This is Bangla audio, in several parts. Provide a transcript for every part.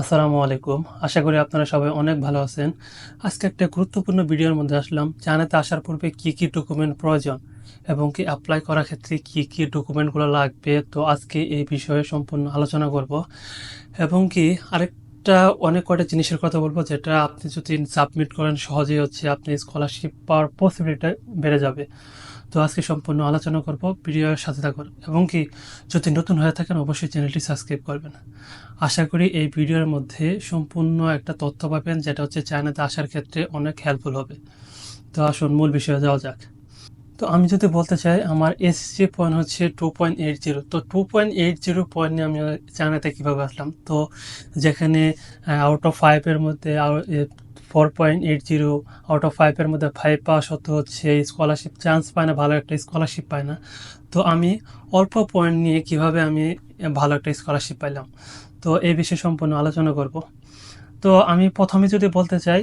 আসসালামু আলাইকুম। আশা করি আপনারা সবাই অনেক ভালো আছেন। আজকে একটা গুরুত্বপূর্ণ ভিডিওর মধ্যে আসলাম। জানাতে আসার পূর্বে কি কি ডকুমেন্ট প্রয়োজন এবং কি অ্যাপ্লাই করার ক্ষেত্রে কি কি ডকুমেন্টগুলো লাগবে? তো আজকে এই বিষয়ে সম্পূর্ণ আলোচনা করব। এবং কি আরেকটা অনেক কয়টা জিনিসের কথা বলব, যেটা আপনি যদি সাবমিট করেন সহজেই হচ্ছে আপনি স্কলারশিপ পাওয়ার পসিবিলিটি বেড়ে যাবে। তো আজকে সম্পূর্ণ আলোচনা করব, ভিডিওর সাথে থাকুন এবং কি যদি নতুন হয়ে থাকেন অবশ্যই চ্যানেলটি সাবস্ক্রাইব করবেন। আশা করি এই ভিডিওর মধ্যে সম্পূর্ণ একটা তথ্য পাবেন যেটা হচ্ছে চায়নাতে আসার ক্ষেত্রে অনেক হেল্পফুল হবে। তো আসুন মূল বিষয়ে যাওয়া যাক। তো আমি যদি বলতে চাই, আমার এসএসসি পয়েন্ট হচ্ছে টু পয়েন্ট এইট জিরো তো two point eight zero point নিয়ে আমি চায়নাতে কীভাবে আসলাম? তো যেখানে আউট অফ ফাইভের মধ্যে four point eight zero out of ফাইভের মধ্যে ফাইভ পাওয়া সত্ত্বেও হচ্ছে স্কলারশিপ চান্স পায় না, ভালো একটা স্কলারশিপ পায় না। তো আমি অল্প পয়েন্ট নিয়ে কীভাবে আমি ভালো একটা স্কলারশিপ পাইলাম? তো এই বিষয়ে সম্পূর্ণ আলোচনা করব। তো আমি প্রথমে যদি বলতে চাই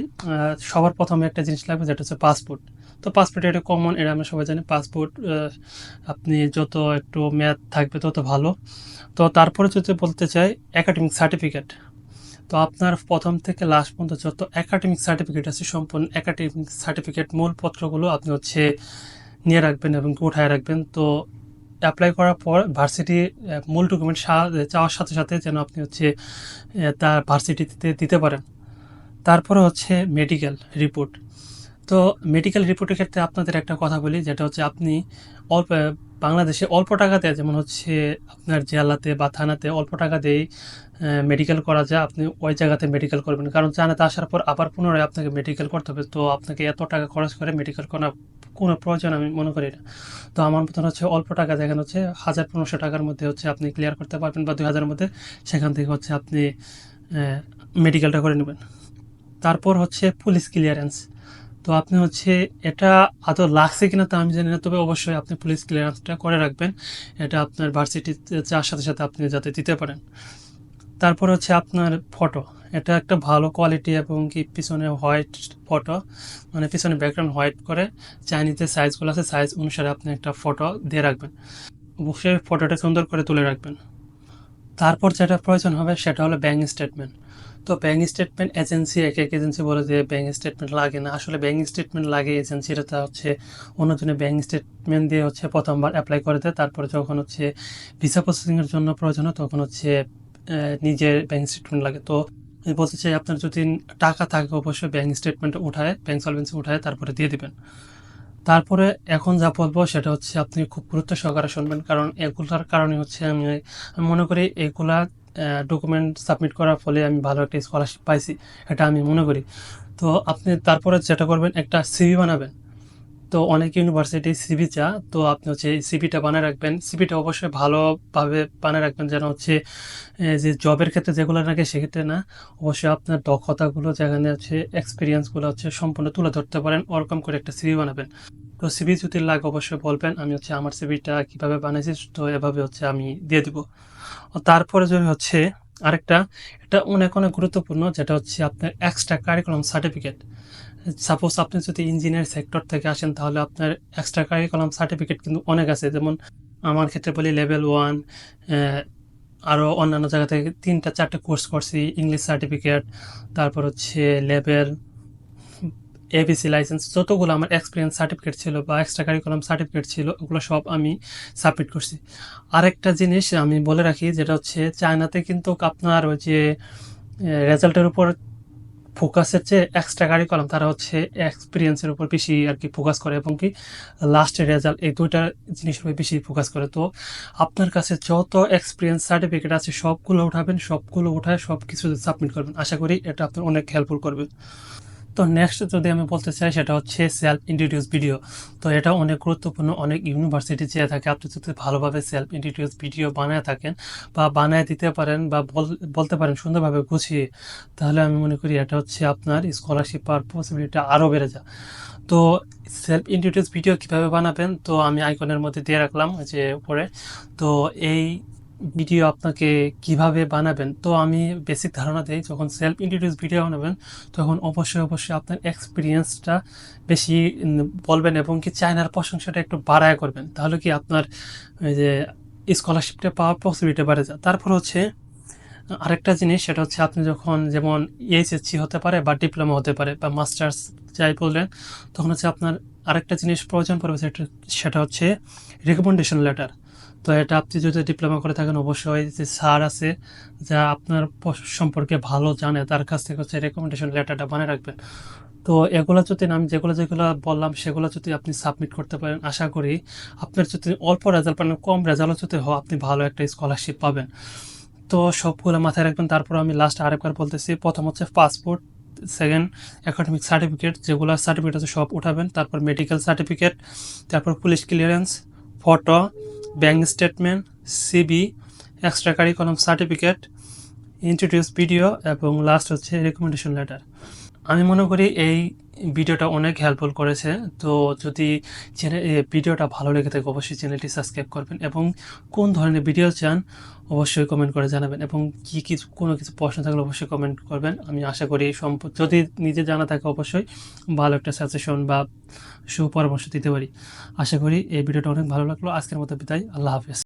সবার প্রথমে একটা জিনিস লাগবে, যেটা হচ্ছে পাসপোর্ট তো পাসপোর্ট এটা কমন এটা আমরা সবাই জানি। পাসপোর্ট আপনি যত একটু ম্যাথ থাকবে তত ভালো। তো তারপরে যদি বলতে চাই একাডেমিক সার্টিফিকেট তো আপনার প্রথম থেকে লাস্ট পর্যন্ত যত একাডেমিক সার্টিফিকেট আছে, সম্পূর্ণ একাডেমিক সার্টিফিকেট মূল পত্রগুলো আপনি হচ্ছে নিয়ে রাখবেন এবং উঠায় রাখবেন। তো অ্যাপ্লাই করার পর ভার্সিটি মূল ডকুমেন্ট চাওয়ার সাথে সাথে যেন আপনি হচ্ছে তার ভার্সিটিতে দিতে পারেন। তারপরে হচ্ছে মেডিকেল রিপোর্ট তো মেডিকেল রিপোর্টের ক্ষেত্রে আপনাদের একটা কথা বলি, যেটা হচ্ছে আপনি অল্প বাংলাদেশে অল্প টাকাতে যেমন হচ্ছে আপনার জেলাতে বা থানাতে অল্প টাকা দিয়েই মেডিকেল করা যায়। আপনি ওই জায়গাতে মেডিকেল করবেন। কারণ জানাতে আসার পর আবার পুনরায় আপনাকে মেডিকেল করতে হবে। তো আপনাকে এত টাকা খরচ করে মেডিকেল করা কোনো প্রয়োজন আমি মনে করি না। তো আমার মতন হচ্ছে অল্প টাকা যেখানে হচ্ছে হাজার পনেরোশো টাকার মধ্যে হচ্ছে আপনি ক্লিয়ার করতে পারবেন বা দুই হাজারের মধ্যে সেখান থেকে হচ্ছে আপনি মেডিকেলটা করে নেবেন। তারপর হচ্ছে পুলিশ ক্লিয়ারেন্স তো আপনি হচ্ছে এটা আদৌ লাগছে কিনা তা আমি জানি না, তবে অবশ্যই আপনি পুলিশ ক্লিয়ারেন্সটা করে রাখবেন। এটা আপনার ভার্সিটিতে যাওয়ার সাথে সাথে আপনি যাতে দিতে পারেন। তারপর হচ্ছে আপনার ফটো এটা একটা ভালো কোয়ালিটি এবং কি পিছনে হোয়াইট ফটো মানে পিছনে ব্যাকগ্রাউন্ড হোয়াইট করে চাইনিজের সাইজগুলো আছে সাইজ অনুসারে আপনি একটা ফটো দিয়ে রাখবেন। অবশ্যই ফটোটা সুন্দর করে তুলে রাখবেন। তারপর যেটা প্রয়োজন হবে সেটা হলো ব্যাঙ্ক স্টেটমেন্ট তো ব্যাঙ্ক স্টেটমেন্ট এজেন্সি এক এক এজেন্সি বলে যে ব্যাঙ্ক স্টেটমেন্ট লাগে না। আসলে ব্যাঙ্ক স্টেটমেন্ট লাগে এজেন্সিরা তা হচ্ছে অন্যজনে ব্যাঙ্ক স্টেটমেন্ট দিয়ে হচ্ছে প্রথমবার অ্যাপ্লাই করে দেয়। তারপরে যখন হচ্ছে ভিসা প্রসেসিংয়ের জন্য প্রয়োজন হয়, তখন হচ্ছে নিজের ব্যাঙ্ক স্টেটমেন্ট লাগে। তো বলতে চাই, আপনার যদি টাকা থাকে অবশ্যই ব্যাঙ্ক স্টেটমেন্ট উঠায় ব্যাঙ্ক সলভেন্সি উঠায়, তারপরে দিয়ে দিবেন। তারপরে এখন যা বলব সেটা হচ্ছে আপনি খুব গুরুত্ব সহকারে শুনবেন। কারণ এগুলার কারণে হচ্ছে আমি আমি মনে করি এগুলা ডকুমেন্ট সাবমিট করার ফলে আমি ভালো একটা স্কলারশিপ পাইছি, এটা আমি মনে করি। তো আপনি তারপরে যেটা করবেন, একটা সিভি বানাবেন। তো অনেক ইউনিভার্সিটি সিভি চা তো আপনি হচ্ছে সিভিটা বানিয়ে রাখবেন। সিভিটা অবশ্যই ভালোভাবে বানিয়ে রাখবেন যেন হচ্ছে যে জবের ক্ষেত্রে যেগুলো রাখে সেক্ষেত্রে না, অবশ্যই আপনার দক্ষতাগুলো যেখানে হচ্ছে এক্সপিরিয়েন্সগুলো হচ্ছে সম্পূর্ণ তুলে ধরতে পারেন, ওরকম করে একটা সিভি বানাবেন। তো সিভি যদি লাগে অবশ্যই বলবেন, আমি হচ্ছে আমার সিভিটা কীভাবে বানাইছি, তো এভাবে হচ্ছে আমি দিয়ে দিব। তারপরে যদি হচ্ছে আরেকটা, এটা অনেক অনেক গুরুত্বপূর্ণ, যেটা হচ্ছে আপনার এক্সট্রা কারিকুলাম সার্টিফিকেট সাপোজ আপনি যদি ইঞ্জিনিয়ার সেক্টর থেকে আসেন, তাহলে আপনার এক্সট্রা কারিকুলাম সার্টিফিকেট কিন্তু অনেক আছে। যেমন আমার ক্ষেত্রে বলি লেভেল ওয়ান আরও অন্যান্য জায়গা থেকে তিনটা, চারটে কোর্স করছি ইংলিশ সার্টিফিকেট তারপর হচ্ছে লেভেল এবিসি লাইসেন্স যতগুলো আমার এক্সপিরিয়েন্স সার্টিফিকেট ছিল বা এক্সট্রা কারিকুলাম সার্টিফিকেট ছিল, ওগুলো সব আমি সাবমিট করছি। আরেকটা জিনিস আমি বলে রাখি, যেটা হচ্ছে চায়নাতে কিন্তু আপনার ওই যে রেজাল্টের উপর ফোকাসের চেয়ে এক্সট্রা কারিকুলাম তারা হচ্ছে এক্সপিরিয়েন্সের উপর বেশি আর কি ফোকাস করে এবং কি লাস্টের রেজাল্ট এই দুইটা জিনিসের উপর বেশি ফোকাস করে। তো আপনার কাছে যত এক্সপিরিয়েন্স সার্টিফিকেট আছে, সবগুলো উঠাবেন, সবগুলো উঠায় সব কিছু সাবমিট করবেন। আশা করি এটা আপনার অনেক হেল্পফুল করবে। তো নেক্সট যদি আমি বলতে চাই, সেটা হচ্ছে সেলফ ইন্ট্রোডিউস ভিডিও তো এটা অনেক গুরুত্বপূর্ণ, অনেক ইউনিভার্সিটি চেয়ে থাকে। আপনি যদি ভালোভাবে সেলফ ইন্ট্রোডিউস ভিডিও বানায় থাকেন বা বানায় দিতে পারেন বা বল- বলতে পারেন সুন্দরভাবে গুছিয়ে, তাহলে আমি মনে করি এটা হচ্ছে আপনার স্কলারশিপ পাওয়ার পসিবিলিটি আরও বেড়ে যায়। তো সেলফ ইন্ট্রোডিউস ভিডিও কীভাবে বানাবেন? তো আমি আইকনের মধ্যে দিয়ে রাখলাম, যে উপরে। তো এই ভিডিও আপনাকে কীভাবে বানাবেন, তো আমি বেসিক ধারণা দিই, যখন সেলফ ইন্ট্রোডিউস ভিডিও বানাবেন, তখন অবশ্যই অবশ্যই আপনার এক্সপিরিয়েন্সটা বেশি বলবেন এবং কি চায়নার প্রশংসাটা একটু বাড়ায় করবেন। তাহলে কি আপনার যে স্কলারশিপটা পাওয়ার পসিবিলিটি বাড়ে যায়। তারপর হচ্ছে, আরেকটা জিনিস, সেটা হচ্ছে আপনি যখন যেমন এইচএসসি হতে পারে বা ডিপ্লোমা হতে পারে বা মাস্টার্স যাই বললেন, তখন হচ্ছে আপনার আরেকটা জিনিস প্রয়োজন পড়বে সেটা সেটা হচ্ছে রেকমেন্ডেশন লেটার তো এটা আপনি যদি ডিপ্লোমা করে থাকেন, অবশ্যই যে স্যার আছে, যা আপনার সম্পর্কে ভালো জানে, তার কাছ থেকে হচ্ছে রেকমেন্ডেশন লেটারটা বানিয়ে রাখবেন। তো এগুলো যদি আমি যেগুলো যেগুলো বললাম, সেগুলো যদি আপনি সাবমিট করতে পারেন, আশা করি আপনার যদি অল্প রেজাল্ট পান কম রেজাল্ট যদি হয়, আপনি ভালো একটা স্কলারশিপ পাবেন। তো সবগুলো মাথায় রাখবেন। তারপর আমি লাস্ট আরেকবার বলতেছি, প্রথম হচ্ছে পাসপোর্ট সেকেন্ড একাডেমিক সার্টিফিকেট যেগুলো সার্টিফিকেট আছে সব উঠাবেন। তারপর মেডিকেল সার্টিফিকেট তারপর police clearance photo bank statement CV extracurricular certificate introduce video এবং লাস্ট হচ্ছে রেকমেন্ডেশন লেটার আমি মনে করি এই ভিডিওটা অনেক হেল্পফুল করেছে। তো যদি চ্যানেল ভিডিওটা ভালো লেগে থাকে, অবশ্যই চ্যানেলটি সাবস্ক্রাইব করবেন এবং কোন ধরনের ভিডিও চান, অবশ্যই কমেন্ট করে জানাবেন এবং কি কি, কোনো কিছু প্রশ্ন থাকলে অবশ্যই কমেন্ট করবেন। আমি আশা করি সম্প, যদি নিজে জানা থাকে অবশ্যই ভালো একটা সাজেশন বা সুপরামর্শ দিতে পারি। আশা করি এই ভিডিওটা অনেক ভালো লাগল। আজকের মতো বিদায়। আল্লাহ হাফেজ।